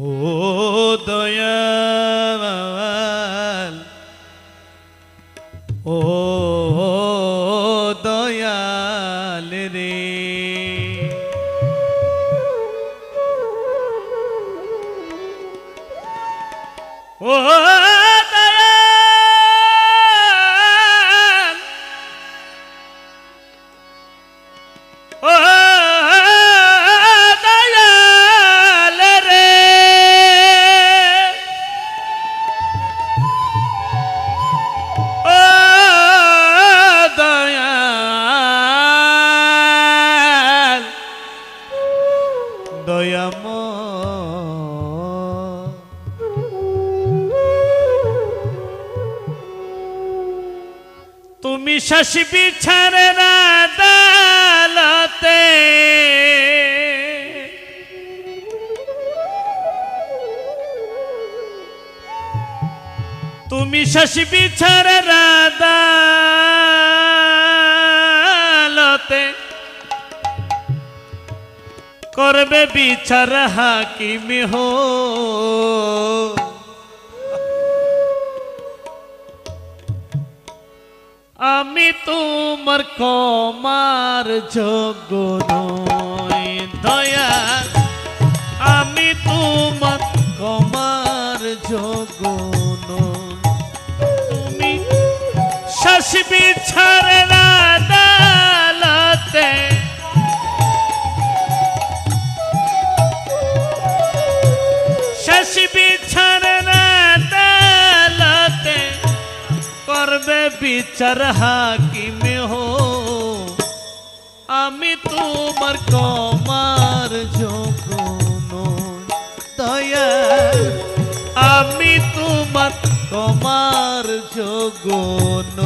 ও দয়াল তুমি শশী বিছারে দালতে তুমি শশী বিছারে দালতে করবে বিচার হাকিমি হো আমি তোমার কমার যোগ্য দয়া আমি তোমার কমার যোগ্য নই। তুমি শশী বিছারে বিচার হাকিমে হো। আমি তোমার কমার যোগন দয়া আমি তোমার কমার আমি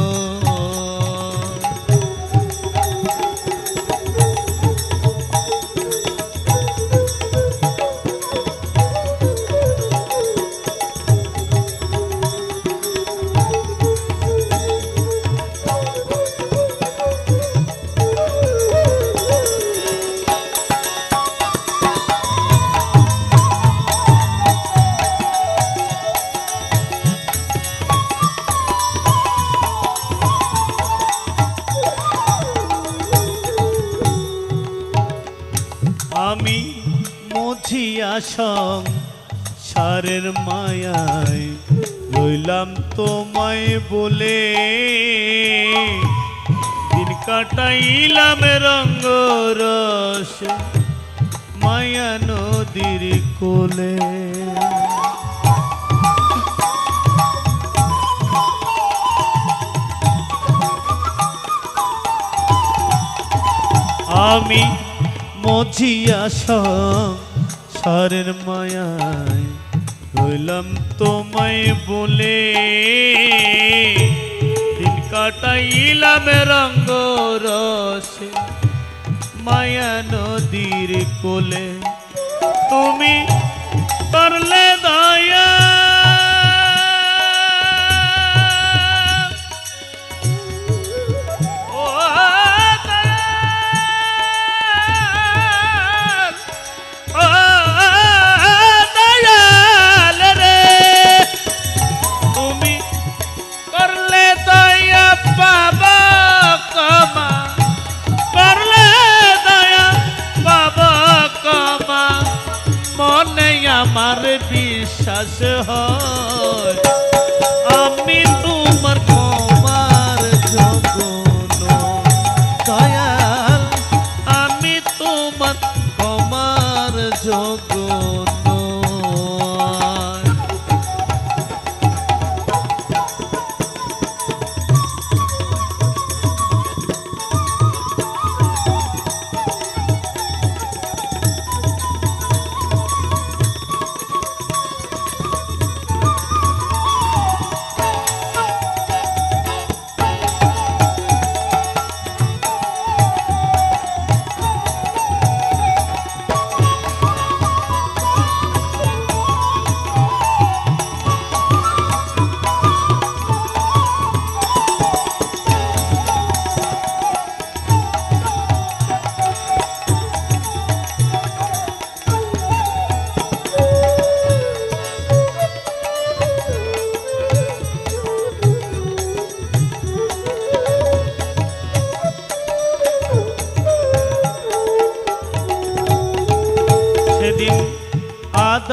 সং সারের মায়ায় রইলাম তোমায় বলে। দিন কাটাইলাম রঙ্গ রস, মায়া নদীর কোলে। আমি মজিয়া সারের মায়ায় রইলাম তোমায় বলে। দিন কাটাইলাম রঙ্গ রসে মায়া নদীর কোলে। তুমি আমার বিশ্বাস হয়।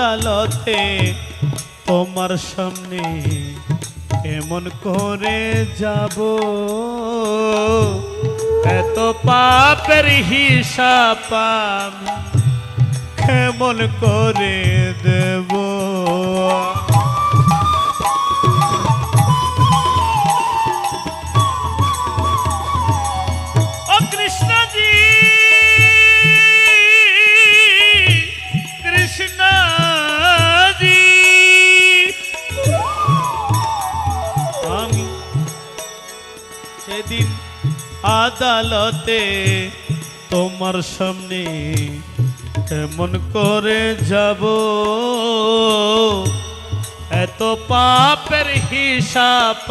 আদালতে তোমার সামনে এমন করে যাব। এত পাপের হিসাব কেমন করে দেব? সেদিন আদালতে তোমার সামনে কেমন করে যাব। এত পাপের হিসাব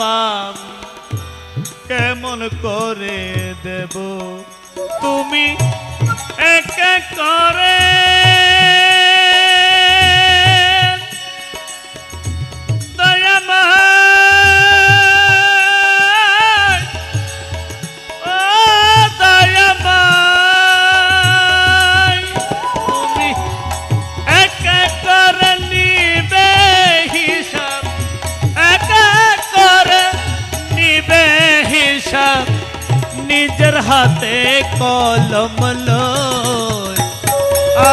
কেমন করে দেব? তুমি এক করে নিজের হাতে কলম লয়।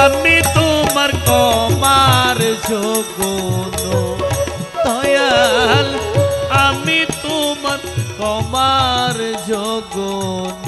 আমি তোমার কমার যোগন দয়াল। আমি তোমার কমার যোগন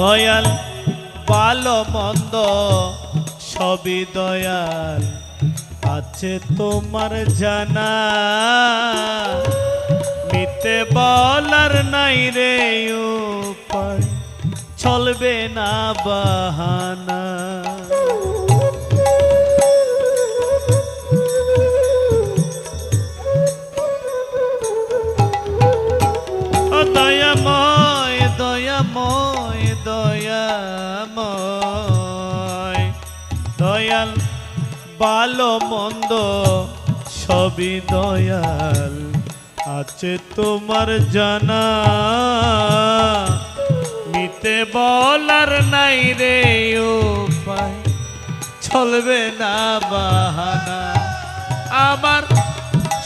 দয়াল ভালো মন্দ সবই দয়াল। আছে তোমার জানা মিতে বলার নাই রে উপায় চলবে না বাহানা ভালো মন্দ সবই দয়াল আছে তোমার জানা। মিতে বলার নাই রে উপায়, চলবে না বাহানা। আমার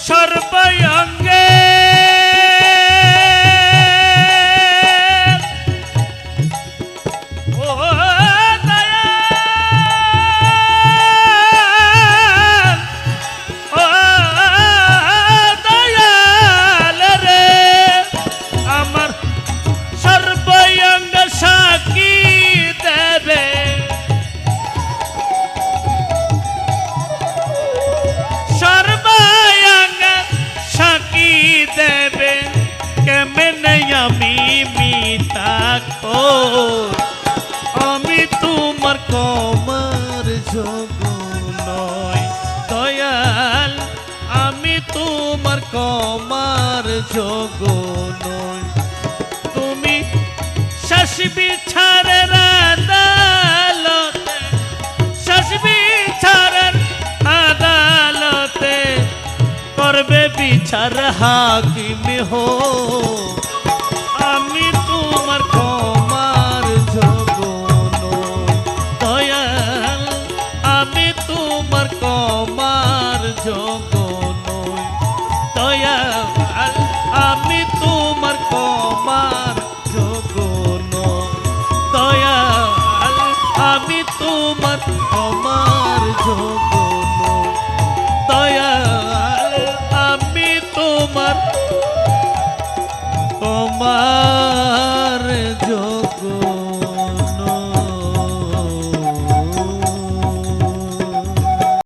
সর্বঙ্গে তোমার কমার যোগ নয় তুমি শশী বিছার আদালতে ছাড়ের আদালতে করবে বিচার হাকিম হো।